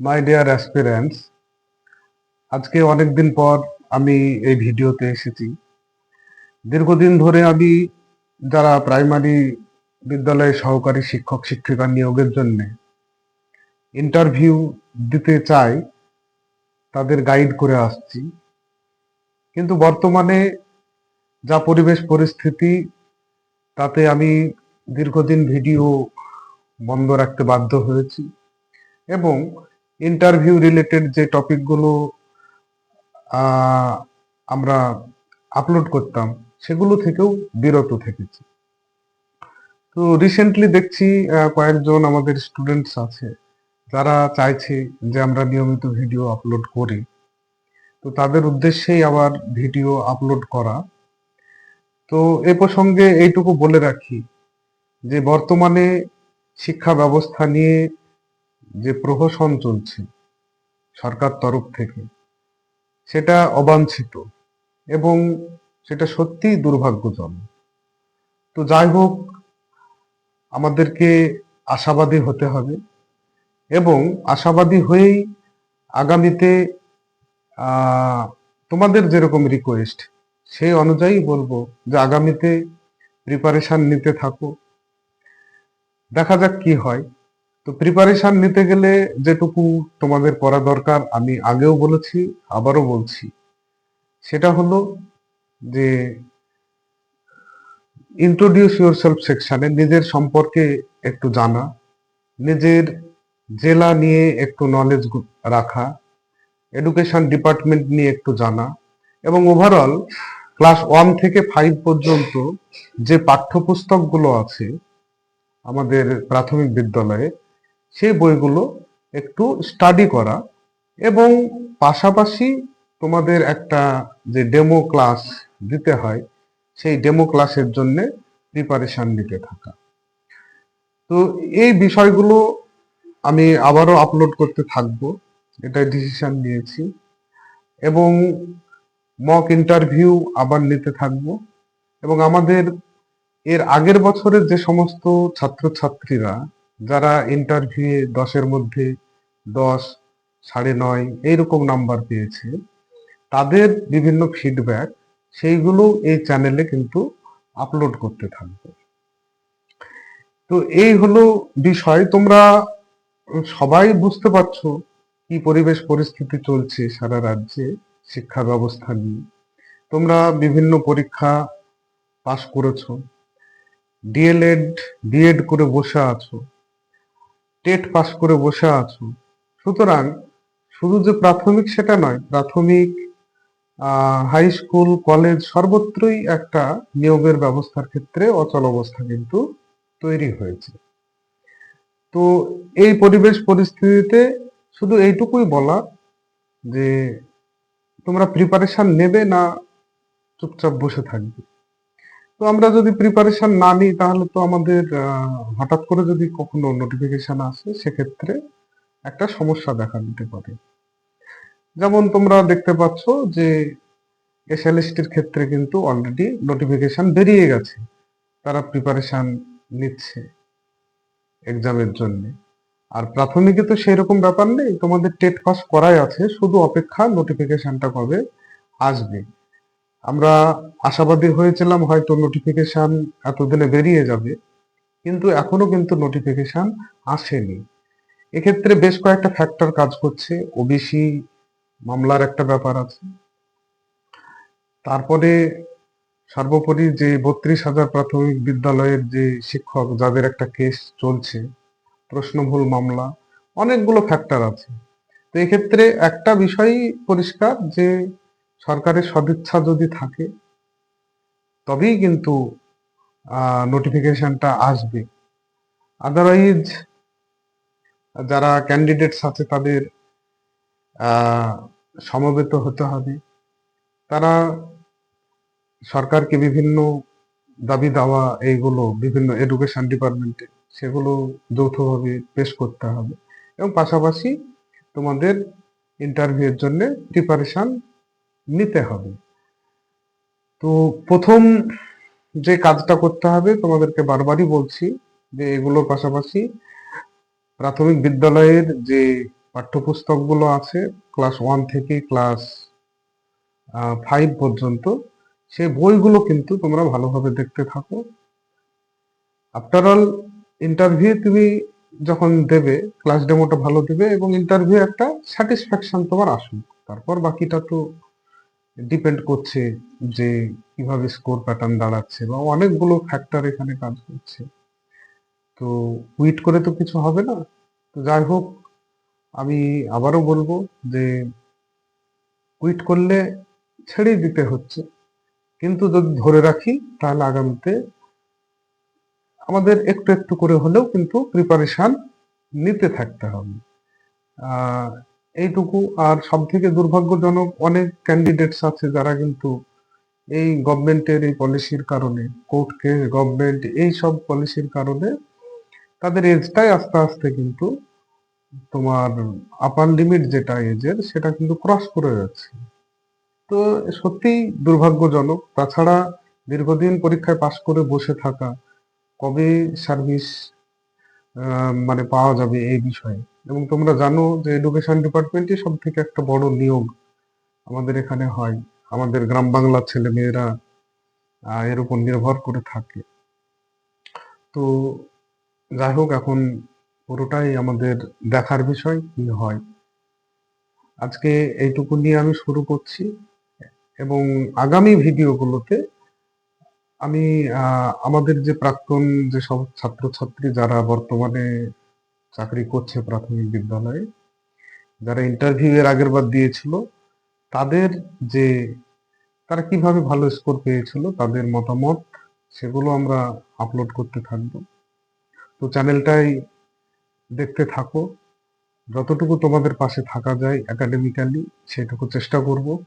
My dear aspirants আজকে অনেকদিন পর আমি এই ভিডিওতে এসেছি। দীর্ঘদিন ধরে আমি যারা প্রাইমারি বিদ্যালয়ে সহকারী শিক্ষক, শিক্ষিকা নিয়োগের জন্য ইন্টারভিউ দিতে চাই, তাদের গাইড করে আসছি। কিন্তু বর্তমানে যা পরিবেশ পরিস্থিতি, তাতে আমি দীর্ঘদিন ভিডিও বন্ধ রাখতে বাধ্য হয়েছি এবং ইন্টারভিউ রিলেটেড যে টপিকগুলো আমরা আপলোড করতাম, সেগুলো থেকেও বিরত থেকেছি। তো রিসেন্টলি দেখছি কয়েকজন আমাদের স্টুডেন্টস আছে, যারা চাইছে যে আমরা নিয়মিত ভিডিও আপলোড করি। তো তাদের উদ্দেশ্যেই আবার ভিডিও আপলোড করা। তো এ প্রসঙ্গে এইটুকু বলে রাখি যে বর্তমানে শিক্ষা ব্যবস্থা নিয়ে যে প্রহসন চলছে সরকার তরফ থেকে, সেটা অবাঞ্ছিত এবং সেটা সত্যিই দুর্ভাগ্যজনক। তো যাই হোক, আমাদেরকে আশাবাদী হতে হবে এবং আশাবাদী হয়েই আগামীতে তোমাদের যেরকম রিকোয়েস্ট সেই অনুযায়ী বলব যে আগামীতে প্রিপারেশন নিতে থাকো। দেখা যাক কি হয়। তো প্রিপারেশন নিতে গেলে যেটুকু তোমাদের করা দরকার, আমি আগেও বলেছি, আবারও বলছি। সেটা হলো যে ইন্ট্রোডিউস ইউর সেলফ সেকশনে নিজের সম্পর্কে একটু জানা, নিজের জেলা নিয়ে একটু নলেজ রাখা এডুকেশন ডিপার্টমেন্ট নিয়ে একটু জানা এবং ওভারঅল ক্লাস ওয়ান থেকে ফাইভ পর্যন্ত যে পাঠ্যপুস্তকগুলো আছে আমাদের প্রাথমিক বিদ্যালয়ে সেই বইগুলো একটু স্টাডি করা এবং পাশাপাশি তোমাদের একটা যে ডেমো ক্লাস দিতে হয়, সেই ডেমো ক্লাসের জন্য প্রিপারেশন নিতে থাকা। তো এই বিষয়গুলো আমি আবারও আপলোড করতে থাকব, এটাই ডিসিশন নিয়েছি। এবং মক ইন্টারভিউ আবার নিতে থাকব। এবং আমাদের এর আগের বছরের যে সমস্ত ছাত্রছাত্রীরা যারা ইন্টারভিউয়ে দশের মধ্যে দশ, সাড়ে নয়, এইরকম নাম্বার পেয়েছে, তাদের বিভিন্ন ফিডব্যাক সেইগুলো এই চ্যানেলে কিন্তু আপলোড করতে থাকবে। তো এই হলো বিষয়, তোমরা সবাই বুঝতে পারছ কি পরিবেশ পরিস্থিতি চলছে সারা রাজ্যে শিক্ষা ব্যবস্থা নিয়ে। তোমরা বিভিন্ন পরীক্ষা পাশ করেছ ডিএলএড বিএড করে বসে আছো। টেট পাস করে বসে আছো। সুতরাং শুধু যে প্রাথমিক সেটা নয়, প্রাথমিক হাই স্কুল কলেজ সর্বত্রই একটা নিয়োগের ব্যবস্থার ক্ষেত্রে অচল অবস্থা কিন্তু তৈরি হয়েছে। তো এই পরিবেশ পরিস্থিতিতে শুধু এইটুকুই বলা যে তোমরা প্রিপারেশন নেবে না, চুপচাপ বসে থাকবে। তো আমরা যদি প্রিপারেশন না নিই, তাহলে তো আমাদের হঠাৎ করে যদি কখনো নোটিফিকেশন আসে, সেক্ষেত্রে একটা সমস্যা দেখা দিতে পারে। যেমন তোমরা দেখতে পাচ্ছ যে এসএলএসটির ক্ষেত্রে কিন্তু অলরেডি নোটিফিকেশন বেরিয়ে গেছে। তারা প্রিপারেশন নিচ্ছে এক্সামের জন্য। আর প্রাথমিকে তো সেই রকম ব্যাপার নেই, তোমাদের টেট পাস করাই আছে, শুধু অপেক্ষা নোটিফিকেশনটা কবে আসবে। আমরা আশাবাদী হয়েছিলাম হয়তো নোটিফিকেশন এতদিনে বেরিয়ে যাবে, কিন্তু এখনও কিন্তু নোটিফিকেশন আসেনি। এক্ষেত্রে বেশ কয়েকটা ফ্যাক্টর কাজ করছে ওবিসি মামলার একটা ব্যাপার আছে। তারপরে সর্বোপরি যে বত্রিশ হাজার প্রাথমিক বিদ্যালয়ের যে শিক্ষক, যাদের একটা কেস চলছে, প্রশ্নভুল মামলা, অনেকগুলো ফ্যাক্টর আছে। তো এক্ষেত্রে একটা বিষয়ই পরিষ্কার যে সরকারের সদিচ্ছা যদি থাকে, তবেই কিন্তু নোটিফিকেশনটা আসবে। আদারওয়াইজ যারা ক্যান্ডিডেটস আছে তাদের সমবেত হতে হবে। তারা সরকারকে বিভিন্ন দাবি দাওয়া এইগুলো, বিভিন্ন এডুকেশন ডিপার্টমেন্টে সেগুলো যৌথভাবে পেশ করতে হবে। এবং পাশাপাশি তোমাদের ইন্টারভিউয়ের জন্য প্রিপারেশন নিতে হবে। তো প্রথম যে কাজটা করতে হবে, তোমাদেরকে বারবারই বলছি যে এগুলোর পাশাপাশি প্রাথমিক বিদ্যালয়ের যে পাঠ্যপুস্তকগুলো আছে, ক্লাস ওয়ান থেকে ক্লাস ফাইভ পর্যন্ত, সে বইগুলো কিন্তু তোমরা ভালোভাবে দেখতে থাকো। আফটার অল ইন্টারভিউ তুমি যখন দেবে ক্লাস ডেমোটা ভালো দেবে এবং ইন্টারভিউ একটা স্যাটিসফ্যাকশন তোমার আসুক। তারপর বাকিটা তো ডিপেন্ড করছে যে কীভাবে স্কোর প্যাটার্ন দাঁড়াচ্ছে বা অনেকগুলো ফ্যাক্টর এখানে কাজ করছে। তো উইট করে তো কিছু হবে না। তো যাই হোক, আমি আবারও বলব যে কুইট করলে ছেড়েই দিতে হচ্ছে। কিন্তু যদি ধরে রাখি, তাহলে আগামীতে আমাদের একটু একটু করে হলেও কিন্তু প্রিপারেশন নিতে থাকতে হবে। এইটুকু। আর সব থেকে দুর্ভাগ্যজনক অনেক ক্যান্ডিডেটস আছে যারা কিন্তু এই গভর্নমেন্টের এই পলিসির কারণে কোর্ট কেস গভর্নমেন্ট এই সব পলিসির কারণে তাদের এজটাই আস্তে আস্তে কিন্তু তোমার আপার লিমিট যেটা এজের সেটা কিন্তু ক্রস করে যাচ্ছে। তো সত্যিই দুর্ভাগ্যজনক। তাছাড়া দীর্ঘদিন পরীক্ষায় পাশ করে বসে থাকা কবে সার্ভিস মানে পাওয়া যাবে এই বিষয়ে? এবং তোমরা জানো যে এডুকেশন ডিপার্টমেন্টই সব থেকে একটা বড় নিয়োগ আমাদের এখানে হয়। আমাদের গ্রাম বাংলার ছেলে মেয়েরা এর উপর নির্ভর করে থাকে। তো যাই হোক, এখন পুরোটাই আমাদের দেখার বিষয় কি হয়। আজকে এইটুকু নিয়ে আমি শুরু করছি এবং আগামী ভিডিওগুলোতে আমি আমাদের যে প্রাক্তন যে সব ছাত্রছাত্রী যারা বর্তমানে চাকরি করছে প্রাথমিক বিদ্যালয়ে। যারা ইন্টারভিউ এর আগের বার দিয়েছিল, তাদের যে, তারা কীভাবে ভালো স্কোর পেয়েছিল, তাদের মতামত, সেগুলো আমরা আপলোড করতে থাকব। তো চ্যানেলটাই দেখতে থাকো। যতটুকু তোমাদের পাশে থাকা যায় একাডেমিক্যালি সেটুকু চেষ্টা করব।